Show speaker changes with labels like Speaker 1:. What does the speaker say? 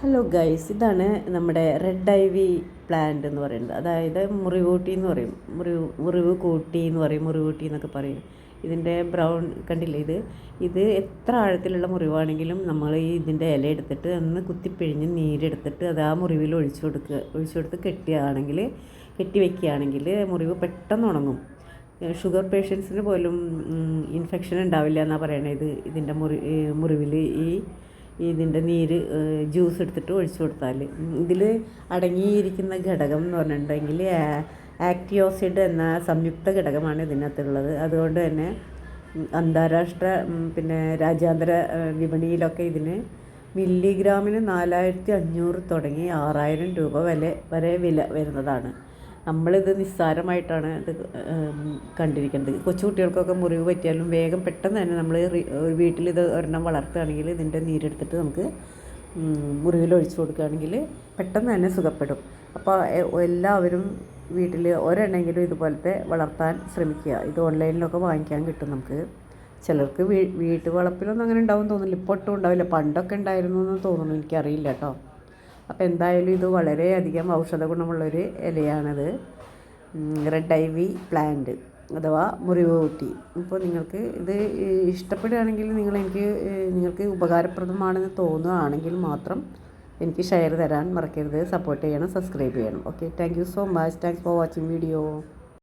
Speaker 1: Hello guys ഇതാണ് നമ്മുടെ red ivy plant എന്ന് പറയുന്നത്. അതായത് മുറിവൂട്ടി എന്ന് പറയും. മുറിവ് മുറിവ് കൂട്ടി എന്ന് പറയും. മുറിവൂട്ടി എന്നൊക്കെ പറയും. ഇതിന്റെ ബ്രൗൺ കണ്ടില്ലേ ഇത്? ഇത് എത്ര ആഴത്തിലുള്ള മുറിവാണെങ്കിലും നമ്മൾ ഈ ഇതിന്റെ ഇല എടുത്തിട്ട് ഒന്ന് കുത്തിപ്പിഴിഞ്ഞ് നീരെടുത്തിട്ട് അത് ആ മുറിവിൽ ഒഴിച്ചു കൊടുക്കുക. ഒഴിച്ചു കൊടുത്ത് കെട്ടിയാണെങ്കിൽ കെട്ടി വെക്കുകയാണെങ്കിൽ മുറിവ് പെട്ടെന്ന് ഉണങ്ങും. ഷുഗർ പേഷ്യൻസിന് പോലും ഇൻഫെക്ഷൻ ഉണ്ടാവില്ല എന്നാണ് പറയണത് ഇത്. ഇതിന്റെ മുറി മുറിവിൽ ഈ ഇതിന്റെ നീര് ജ്യൂസ് എടുത്തിട്ട് ഒഴിച്ചു കൊടുത്താൽ ഇതിൽ അടങ്ങിയിരിക്കുന്ന ഘടകം എന്ന് പറഞ്ഞിട്ടുണ്ടെങ്കിൽ ആക്റ്റിയോസിഡ് എന്ന സംയുക്ത ഘടകമാണ് ഇതിനകത്തുള്ളത്. അതുകൊണ്ട് തന്നെ അന്താരാഷ്ട്ര പിന്നെ രാജ്യാന്തര വിപണിയിലൊക്കെ ഇതിന് മില്ലിഗ്രാമിന് നാലായിരത്തി അഞ്ഞൂറ് തുടങ്ങി ആറായിരം രൂപ വില വരെ വില വരുന്നതാണ്. നമ്മളിത് നിസ്സാരമായിട്ടാണ് ഇത് കണ്ടിരിക്കുന്നത് കൊച്ചുകുട്ടികൾക്കൊക്കെ മുറിവ് പറ്റിയാലും വേഗം പെട്ടെന്ന് തന്നെ നമ്മൾ വീട്ടിലിത് ഒരെണ്ണം വളർത്തുകയാണെങ്കിൽ ഇതിന്റെ നീരെടുത്തിട്ട് നമുക്ക് മുറിവിൽ ഒഴിച്ചു കൊടുക്കുകയാണെങ്കിൽ പെട്ടെന്ന് തന്നെ സുഖപ്പെടും. അപ്പോൾ എല്ലാവരും വീട്ടിൽ ഒരെണ്ണെങ്കിലും ഇതുപോലത്തെ വളർത്താൻ ശ്രമിക്കുക. ഇത് ഓൺലൈനിലൊക്കെ വാങ്ങിക്കാൻ കിട്ടും നമുക്ക്. ചിലർക്ക് വീ വീട്ടു വളപ്പിലൊന്നും അങ്ങനെ ഉണ്ടാവും തോന്നില്ല ഇപ്പോൾ ഒട്ടും ഉണ്ടാവില്ല. പണ്ടൊക്കെ ഉണ്ടായിരുന്നു എന്ന് തോന്നുന്നു. എനിക്കറിയില്ല കേട്ടോ. അപ്പോൾ എന്തായാലും ഇത് വളരെയധികം ഔഷധ ഗുണമുള്ളൊരു ഇലയാണത്. റെഡ് ഐ വി പ്ലാന്റ് അഥവാ മുറിവ് കൂട്ടി. ഇപ്പോൾ നിങ്ങൾക്ക് ഇത് ഇഷ്ടപ്പെടുകയാണെങ്കിൽ നിങ്ങൾ എനിക്ക് നിങ്ങൾക്ക് ഉപകാരപ്രദമാണെന്ന് തോന്നുകയാണെങ്കിൽ മാത്രം എനിക്ക് ഷെയർ തരാൻ മറക്കരുത്. സപ്പോർട്ട് ചെയ്യണം സബ്സ്ക്രൈബ് ചെയ്യണം. Okay thank you so much thanks for watching video